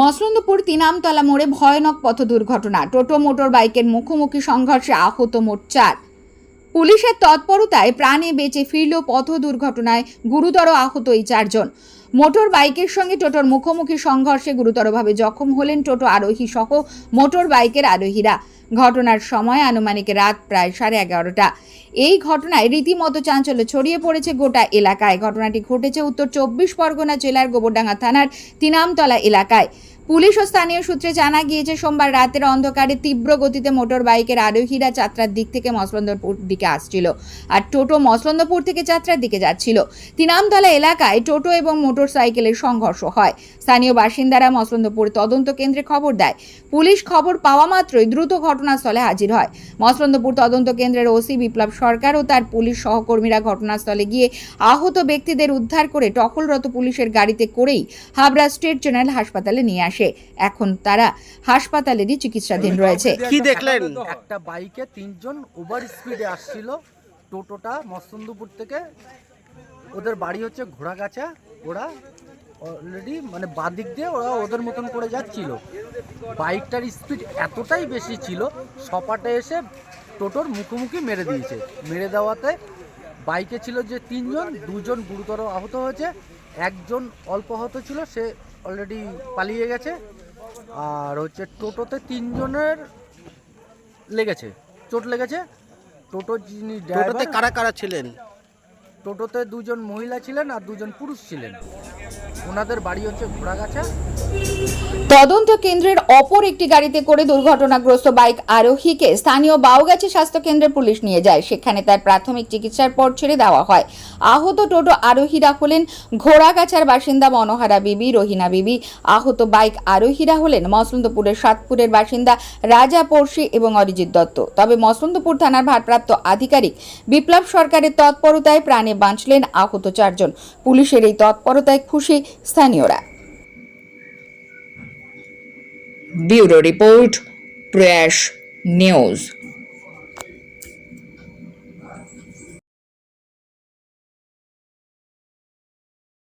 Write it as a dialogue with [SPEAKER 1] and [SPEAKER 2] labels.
[SPEAKER 1] মসলন্দপুর তিনামতলা মোড়ে ভয়ানক পথ দুর্ঘটনা টোটো মোটর বাইকের মুখোমুখি সংঘর্ষে আহত মোট চার। পুলিশের তৎপরতায় প্রাণে বেঁচে ফিরল পথ দুর্ঘটনায় গুরুতর আহত এই চারজন। মোটর বাইকের সঙ্গে টোটোর মুখোমুখি সংঘর্ষে গুরুতরভাবে জখম হলেন টোটো আরোহী সহ মোটর বাইকের আরোহীরা। ঘটনার সময় আনুমানিক রাত প্রায় সাড়ে এগারোটা। এই ঘটনায় রীতিমতো চাঞ্চল্য ছড়িয়ে পড়েছে গোটা এলাকায়। ঘটনাটি ঘটেছে উত্তর চব্বিশ পরগনা জেলার গোবরডাঙ্গা থানার তিনামতলা এলাকায়। পুলিশ ও স্থানীয় সূত্রে জানা গিয়েছে, সোমবার রাতের অন্ধকারে তীব্র গতিতে মোটর বাইকের আরোহীরা যাত্রার দিক থেকে মসলন্দপুর দিকে আসছিল আর টোটো মসলন্দপুর থেকে যাত্রার দিকে যাচ্ছিল। তিনামতলা এলাকায় টোটো এবং মোটর সাইকেলের সংঘর্ষ হয়। স্থানীয় বাসিন্দারা মসলন্দপুর তদন্ত কেন্দ্রে খবর দেয়, পুলিশ খবর পাওয়া মাত্রই দ্রুত ঘটনাস্থলে হাজির হয়। মসলন্দপুর তদন্ত কেন্দ্রের ওসি বিপ্লব সরকার ও তার পুলিশ সহকর্মীরা ঘটনাস্থলে গিয়ে আহত ব্যক্তিদের উদ্ধার করে টহলরত পুলিশের গাড়িতে করেই হাবড়া স্টেট জেনারেল হাসপাতালে নিয়ে আসে। এখন তারা হাসপাতালেরই চিকিৎসাধীন রয়েছে।
[SPEAKER 2] কি দেখলেন?
[SPEAKER 3] একটা বাইকে তিনজন ওভার স্পিডে আসছিল টোটোটা মস্তন্দপুর থেকে। ওদের বাড়ি হচ্ছে ঘোড়াগাছা ওরা অলরেডি মানে বাদিক দিয়ে ওরা ওদের মতন করে যাচ্ছিল। বাইকটার স্পিড এতটাই বেশি ছিল সপাটে এসে টোটোর মুখোমুখি মেরে দিয়েছে। মেরে দেওয়াতে বাইকে ছিল যে তিনজন দুজন গুরুতর আহত হয়েছে একজন অল্প আহত ছিল সে অলরেডি পালিয়ে গেছে। আর হচ্ছে টোটোতে তিনজনের লেগেছে। চোট লেগেছে। টোটো যিনি
[SPEAKER 2] টোটোতে কারা কারা ছিলেন?
[SPEAKER 3] টোটোতে দুজন মহিলা ছিলেন আর দুজন পুরুষ ছিলেন।
[SPEAKER 1] তদন্ত কেন্দ্রের অপর একটি গাড়িতে করে দুর্ঘটনাগ্রস্ত বাইক আরোহীকে স্থানীয় বাউগাছি স্বাস্থ্য কেন্দ্রে পুলিশ নিয়ে যায়। সেখানে তার প্রাথমিক চিকিৎসার পর ছেড়ে দেওয়া হয়। আহত টোটো আরোহীরা হলেন ঘোড়াগাছার বাসিন্দা মনোহারা বিবি, রহিনা বিবি। আহত বাইক আরোহীরা হলেন মসলন্দপুরের সাতপুরের বাসিন্দা রাজা পড়শি এবং অরিজিৎ দত্ত। তবে মসলন্দপুর থানার ভারপ্রাপ্ত আধিকারিক বিপ্লব সরকারের তৎপরতায় প্রাণে বাঁচলেন আহত চারজন। পুলিশের এই তৎপরতায় খুশি স্থানীয়রা। Bureau report Prayas news.